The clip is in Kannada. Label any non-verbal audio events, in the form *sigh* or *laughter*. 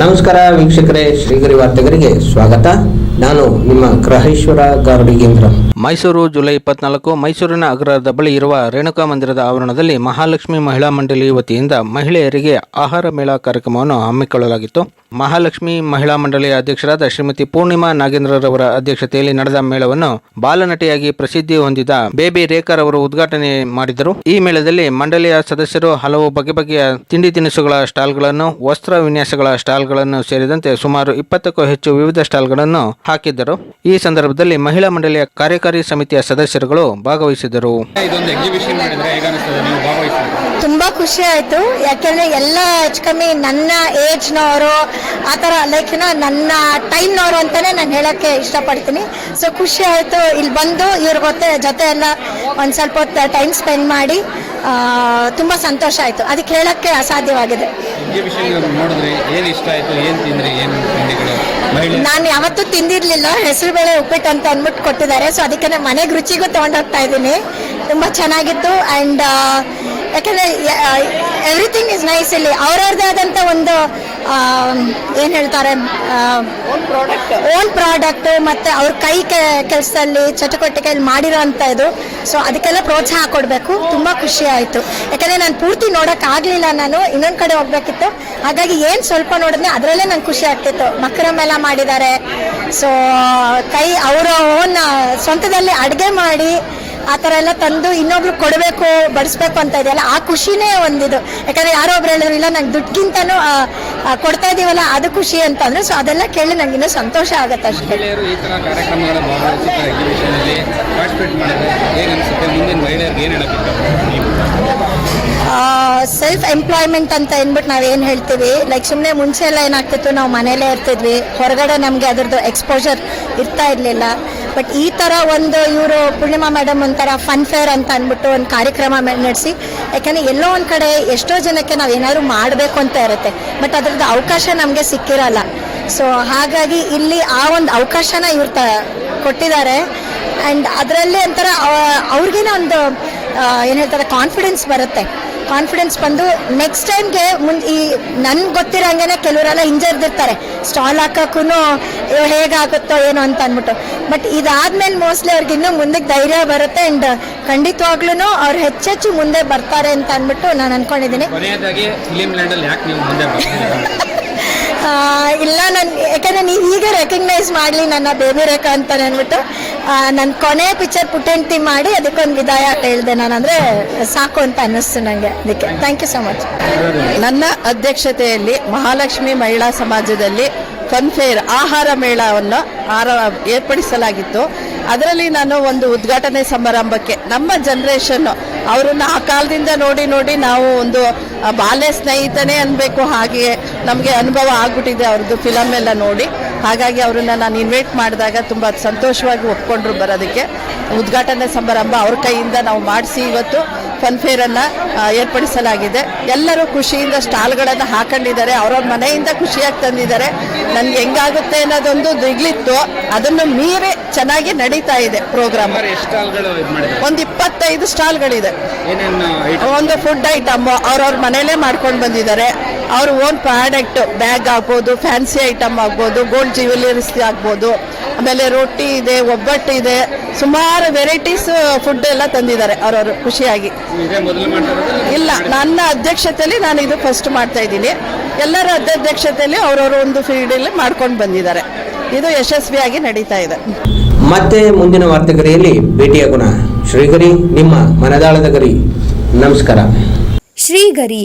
ನಮಸ್ಕಾರ ವೀಕ್ಷಕರೇ, ಶ್ರೀಗರಿ ವಾರ್ತೆಗರಿಗೆ ಸ್ವಾಗತ. ನಾನು ನಿಮ್ಮ ಗ್ರಹೇಶ್ವರ ಗಾರ್ಡಿಗೇಂದ್ರ ಮೈಸೂರು ಜುಲೈ ಇಪ್ಪತ್ನಾಲ್ಕು, ಮೈಸೂರಿನ ಅಗ್ರಹಾರದ ಬಳಿ ಇರುವ ರೇಣುಕಾ ಮಂದಿರದ ಆವರಣದಲ್ಲಿ ಮಹಾಲಕ್ಷ್ಮಿ ಮಹಿಳಾ ಮಂಡಳಿ ವತಿಯಿಂದ ಮಹಿಳೆಯರಿಗೆ ಆಹಾರ ಮೇಳ ಕಾರ್ಯಕ್ರಮವನ್ನು ಹಮ್ಮಿಕೊಳ್ಳಲಾಗಿತ್ತು. ಮಹಾಲಕ್ಷ್ಮಿ ಮಹಿಳಾ ಮಂಡಳಿಯ ಅಧ್ಯಕ್ಷರಾದ ಶ್ರೀಮತಿ ಪೂರ್ಣಿಮಾ ನಾಗೇಂದ್ರರವರ ಅಧ್ಯಕ್ಷತೆಯಲ್ಲಿ ನಡೆದ ಮೇಳವನ್ನು ಬಾಲನಟಿಯಾಗಿ ಪ್ರಸಿದ್ಧಿ ಹೊಂದಿದ ಬೇಬಿ ರೇಖರ್ ಅವರು ಉದ್ಘಾಟನೆ ಮಾಡಿದರು. ಈ ಮೇಳದಲ್ಲಿ ಮಂಡಳಿಯ ಸದಸ್ಯರು ಹಲವು ಬಗೆ ಬಗೆಯ ತಿಂಡಿ ತಿನಿಸುಗಳ ಸ್ಟಾಲ್ಗಳನ್ನು, ವಸ್ತ್ರ ವಿನ್ಯಾಸಗಳ ಸ್ಟಾಲ್ಗಳನ್ನು ಸೇರಿದಂತೆ ಸುಮಾರು ಇಪ್ಪತ್ತಕ್ಕೂ ಹೆಚ್ಚು ವಿವಿಧ ಸ್ಟಾಲ್ಗಳನ್ನು ಹಾಕಿದ್ದರು. ಈ ಸಂದರ್ಭದಲ್ಲಿ ಮಹಿಳಾ ಮಂಡಳಿಯ ಕಾರ್ಯಕಾರಿ ಸಮಿತಿಯ ಸದಸ್ಯರುಗಳು ಭಾಗವಹಿಸಿದರು? ತುಂಬಾ ಖುಷಿ ಆಯ್ತು. ಯಾಕೆಂದ್ರೆ ಎಲ್ಲ ಹೆಚ್ಚು ಕಮ್ಮಿ ನನ್ನ ಏಜ್ನವರು ನವರು ಆತರ ಲೈಕ್ ನನ್ನ ಟೈಮ್ನವರು ಅಂತಾನೆ ನಾನು ಹೇಳಕ್ಕೆ ಇಷ್ಟಪಡ್ತೀನಿ. ಸೊ ಖುಷಿ ಆಯ್ತು. ಇಲ್ಲಿ ಬಂದು ಇವ್ರ ಗೊತ್ತೆ ಜೊತೆ ಎಲ್ಲ ಒಂದು ಸ್ವಲ್ಪ ಹೊತ್ತು ಟೈಮ್ ಸ್ಪೆಂಡ್ ಮಾಡಿ ತುಂಬ ಸಂತೋಷ ಆಯ್ತು. ಅದಕ್ಕೆ ಹೇಳಕ್ಕೆ ಅಸಾಧ್ಯವಾಗಿದೆ. ನಾನು ಯಾವತ್ತೂ ತಿಂದಿರಲಿಲ್ಲ ಹೆಸರು ಬೇಳೆ ಉಪ್ಪಿಟ್ಟು ಅಂತ ಅಂದ್ಬಿಟ್ಟು ಕೊಟ್ಟಿದ್ದಾರೆ. ಸೊ ಅದಕ್ಕೆ ನಾನು ಮನೆಗೆ ರುಚಿಗೂ ತೊಗೊಂಡೋಗ್ತಾ ಇದ್ದೀನಿ. ತುಂಬ ಚೆನ್ನಾಗಿತ್ತು. ಆ್ಯಂಡ್ ಯಾಕಂದರೆ ಎವ್ರಿಥಿಂಗ್ ಇಸ್ ನೈಸ್ ಇಲ್ಲಿ. ಅವ್ರವ್ರದ್ದೇ ಆದಂಥ ಒಂದು ಏನು ಹೇಳ್ತಾರೆ ಓನ್ ಪ್ರಾಡಕ್ಟ್ ಮತ್ತು ಅವ್ರ ಕೈ ಕೆಲಸದಲ್ಲಿ ಚಟುವಟಿಕೆಯಲ್ಲಿ ಮಾಡಿರೋ ಅಂತ ಇದು. ಸೊ ಅದಕ್ಕೆಲ್ಲ ಪ್ರೋತ್ಸಾಹ ಕೊಡಬೇಕು. ತುಂಬ ಖುಷಿ ಆಯಿತು. ಯಾಕಂದ್ರೆ ನಾನು ಪೂರ್ತಿ ನೋಡೋಕ್ಕಾಗಲಿಲ್ಲ ನಾನು, ಇನ್ನೊಂದು ಕಡೆ ಹೋಗ್ಬೇಕಿತ್ತು. ಹಾಗಾಗಿ ಏನು ಸ್ವಲ್ಪ ನೋಡಿದ್ನೆ ಅದರಲ್ಲೇ ನಂಗೆ ಖುಷಿ ಆಗ್ತಿತ್ತು. ಮಕ್ಕಳ ಎಲ್ಲ ಮಾಡಿದ್ದಾರೆ. ಸೊ ಕೈ, ಅವರ ಓನ್ ಸ್ವಂತದಲ್ಲಿ ಅಡುಗೆ ಮಾಡಿ ಆ ಥರ ಎಲ್ಲ ತಂದು ಇನ್ನೊಬ್ರು ಕೊಡಬೇಕು ಬಡಿಸ್ಬೇಕು ಅಂತ ಇದೆಯಲ್ಲ ಆ ಖುಷಿನೇ ಒಂದಿದು. ಯಾಕಂದ್ರೆ ಯಾರೋ ಒಬ್ರು ಹೇಳಿದ್ರು ಇಲ್ಲ ನಂಗೆ ದುಡ್ಡಿಗಿಂತನೂ ಕೊಡ್ತಾ ಇದೀವಲ್ಲ ಅದು ಖುಷಿ ಅಂತಂದ್ರೆ. ಸೊ ಅದೆಲ್ಲ ಕೇಳಿ ನಂಗೆ ಇನ್ನೂ ಸಂತೋಷ ಆಗುತ್ತೆ ಅಷ್ಟೇ. ಮಹಿಳೆಯರು ಈ ಥರ ಕಾರ್ಯಕ್ರಮಗಳ ಭಾಗವಹಿಸುತ್ತಾರೆ ಎಕ್ಸಿಬಿಷನಲ್ಲಿ ಪಾರ್ಟಿಸಿಪೇಟ್ ಮಾಡಿದ್ರೆ ಹೇಗೆ ಅನಿಸುತ್ತೆ? ಮುಂದಿನ ಮಹಿಳೆಯರಿಗೆ ಏನು ಹೇಳೋಕ್ಕಿಷ್ಟ ನೀವು ಸೆಲ್ಫ್ ಎಂಪ್ಲಾಯ್ಮೆಂಟ್ ಅಂತ ಅಂದ್ಬಿಟ್ಟು ನಾವು ಏನು ಹೇಳ್ತೀವಿ? ಲೈಕ್ ಸುಮ್ಮನೆ ಮುಂಚೆ ಎಲ್ಲ ಏನಾಗ್ತಿತ್ತು? ನಾವು ಮನೇಲೇ ಇರ್ತಿದ್ವಿ. ಹೊರಗಡೆ ನಮಗೆ ಅದ್ರದ್ದು ಎಕ್ಸ್ಪೋಜರ್ ಇರ್ತಾ ಇರಲಿಲ್ಲ. ಬಟ್ ಈ ಥರ ಒಂದು ಇವರು ಪೂರ್ಣಿಮಾ ಮೇಡಮ್ ಒಂಥರ ಫನ್ ಫೇರ್ ಅಂತ ಅಂದ್ಬಿಟ್ಟು ಒಂದು ಕಾರ್ಯಕ್ರಮ ನಡೆಸಿ. ಯಾಕಂದರೆ ಎಲ್ಲೋ ಒಂದು ಕಡೆ ಎಷ್ಟೋ ಜನಕ್ಕೆ ನಾವು ಏನಾದರೂ ಮಾಡಬೇಕು ಅಂತ ಇರುತ್ತೆ. ಬಟ್ ಅದ್ರದ್ದು ಅವಕಾಶ ನಮಗೆ ಸಿಕ್ಕಿರಲ್ಲ. ಸೊ ಹಾಗಾಗಿ ಇಲ್ಲಿ ಆ ಒಂದು ಅವಕಾಶನ ಇವ್ರು ತ ಕೊಟ್ಟಿದ್ದಾರೆ. ಆ್ಯಂಡ್ ಅದರಲ್ಲಿ ಒಂಥರ ಅವ್ರಿಗಿನ ಒಂದು ಏನು ಹೇಳ್ತಾರೆ ಕಾನ್ಫಿಡೆನ್ಸ್ ಬರುತ್ತೆ. ಕಾನ್ಫಿಡೆನ್ಸ್ ಬಂದು ನೆಕ್ಸ್ಟ್ ಟೈಮ್ಗೆ ಮುಂದೆ ಈ ನನ್ಗೆ ಗೊತ್ತಿರೋಂಗೆ ಕೆಲವರೆಲ್ಲ ಹಿಂಜರ್ದಿರ್ತಾರೆ. ಸ್ಟಾಲ್ ಹಾಕೋಕ್ಕೂ ಹೇಗಾಗುತ್ತೋ ಏನೋ ಅಂತ ಅಂದ್ಬಿಟ್ಟು. ಬಟ್ ಇದಾದ್ಮೇಲೆ ಮೋಸ್ಟ್ಲಿ ಅವ್ರಿಗೆ ಇನ್ನೂ ಮುಂದಕ್ಕೆ ಧೈರ್ಯ ಬರುತ್ತೆ ಆ್ಯಂಡ್ ಖಂಡಿತವಾಗ್ಲೂ ಅವ್ರು ಹೆಚ್ಚೆಚ್ಚು ಮುಂದೆ ಬರ್ತಾರೆ ಅಂತ ಅಂದ್ಬಿಟ್ಟು ನಾನು ಅನ್ಕೊಂಡಿದ್ದೀನಿ. *laughs* ಇಲ್ಲ, ನಾನು ಯಾಕಂದ್ರೆ ನೀವು ಈಗ ರೆಕಗ್ನೈಸ್ ಮಾಡಲಿ ನನ್ನ ಬೇಬಿ ರೇಖಾ ಅಂತ ಅಂದ್ಬಿಟ್ಟು. ನನ್ನ ಕೊನೆ ಪಿಕ್ಚರ್ ಪುಟ್ಟೆಂಟಿ ಮಾಡಿ ಅದಕ್ಕೊಂದು ವಿದಾಯ ಹೇಳಿದೆ ನಾನು ಅಂದರೆ ಸಾಕು ಅಂತ ಅನ್ನಿಸ್ತು ನನಗೆ ಅದಕ್ಕೆ. ಥ್ಯಾಂಕ್ ಯು ಸೊ ಮಚ್ ನನ್ನ ಅಧ್ಯಕ್ಷತೆಯಲ್ಲಿ ಮಹಾಲಕ್ಷ್ಮಿ ಮಹಿಳಾ ಸಮಾಜದಲ್ಲಿ ಫನ್ಫೇರ್ ಆಹಾರ ಮೇಳವನ್ನು ಆರ ಏರ್ಪಡಿಸಲಾಗಿತ್ತು. ಅದರಲ್ಲಿ ನಾನು ಒಂದು ಉದ್ಘಾಟನೆ ಸಮಾರಂಭಕ್ಕೆ ನಮ್ಮ ಜನ್ರೇಷನ್ನು ಅವರನ್ನ ಆ ಕಾಲದಿಂದ ನೋಡಿ ನೋಡಿ ನಾವು ಒಂದು ಬಾಲ್ಯ ಸ್ನೇಹಿತನೇ ಅನ್ಬೇಕು ಹಾಗೆ ನಮಗೆ ಅನುಭವ ಆಗ್ಬಿಟ್ಟಿದೆ ಅವ್ರದ್ದು ಫಿಲಮ್ ಎಲ್ಲ ನೋಡಿ. ಹಾಗಾಗಿ ಅವರನ್ನ ನಾನು ಇನ್ವೈಟ್ ಮಾಡಿದಾಗ ತುಂಬ ಸಂತೋಷವಾಗಿ ಒಪ್ಕೊಂಡ್ರು ಬರೋದಕ್ಕೆ. ಉದ್ಘಾಟನೆ ಸಮಾರಂಭ ಅವ್ರ ಕೈಯಿಂದ ನಾವು ಮಾಡಿಸಿ ಇವತ್ತು ಫನ್ಫೇರನ್ನು ಏರ್ಪಡಿಸಲಾಗಿದೆ. ಎಲ್ಲರೂ ಖುಷಿಯಿಂದ ಸ್ಟಾಲ್ಗಳನ್ನು ಹಾಕೊಂಡಿದ್ದಾರೆ. ಅವ್ರವ್ರ ಮನೆಯಿಂದ ಖುಷಿಯಾಗಿ ತಂದಿದ್ದಾರೆ. ನನಗೆ ಹೆಂಗಾಗುತ್ತೆ ಅನ್ನೋದೊಂದು ದಿಗ್ಲಿತ್ತು. ಅದನ್ನು ಮೀರಿ ಚೆನ್ನಾಗಿ ನಡೀತಾ ಇದೆ ಪ್ರೋಗ್ರಾಮ್ ಒಂದು ಇಪ್ಪತ್ತೈದು ಸ್ಟಾಲ್ಗಳಿದೆ. ಒಂದು ಫುಡ್ ಐಟಮ್ ಅವ್ರವ್ರ ಮನೇಲೆ ಮಾಡ್ಕೊಂಡು ಬಂದಿದ್ದಾರೆ. ಅವ್ರ ಓನ್ ಪ್ರಾಡಕ್ಟ್ ಬ್ಯಾಗ್ ಆಗ್ಬೋದು ಫ್ಯಾನ್ಸಿ ಐಟಮ್ ಆಗ್ಬೋದು ಗೋಲ್ಡ್ ಜ್ಯುವೆಲರೀಸ್ ಆಗ್ಬೋದು ಆಮೇಲೆ ರೊಟ್ಟಿ ಇದೆ ಒಬ್ಬಟ್ಟು ಇದೆ ಸುಮಾರು ವೆರೈಟೀಸ್ ಫುಡ್ ಎಲ್ಲ ತಂದಿದ್ದಾರೆ ಅವರವರು ಖುಷಿಯಾಗಿ. ಇಲ್ಲ ನನ್ನ ಅಧ್ಯಕ್ಷತೆಯಲ್ಲಿ ನಾನು ಇದು ಫಸ್ಟ್ ಮಾಡ್ತಾ ಇದ್ದೀನಿ. ಎಲ್ಲರ ಅಧ್ಯಕ್ಷತೆಯಲ್ಲಿ ಅವರವರು ಒಂದು ಫೀಲ್ಡಲ್ಲಿ ಮಾಡ್ಕೊಂಡು ಬಂದಿದ್ದಾರೆ. ಇದು ಯಶಸ್ವಿಯಾಗಿ ನಡೀತಾ ಇದೆ. ಮತ್ತೆ ಮುಂದಿನ ವಾರ್ತೆಗರಿಯಲ್ಲಿ ಭೇಟಿಯಾಗೋಣ ಶ್ರೀಗರಿ ನಿಮ್ಮ ಮನದಾಳದ ಗರಿ. ನಮಸ್ಕಾರ. ಶ್ರೀಗರಿ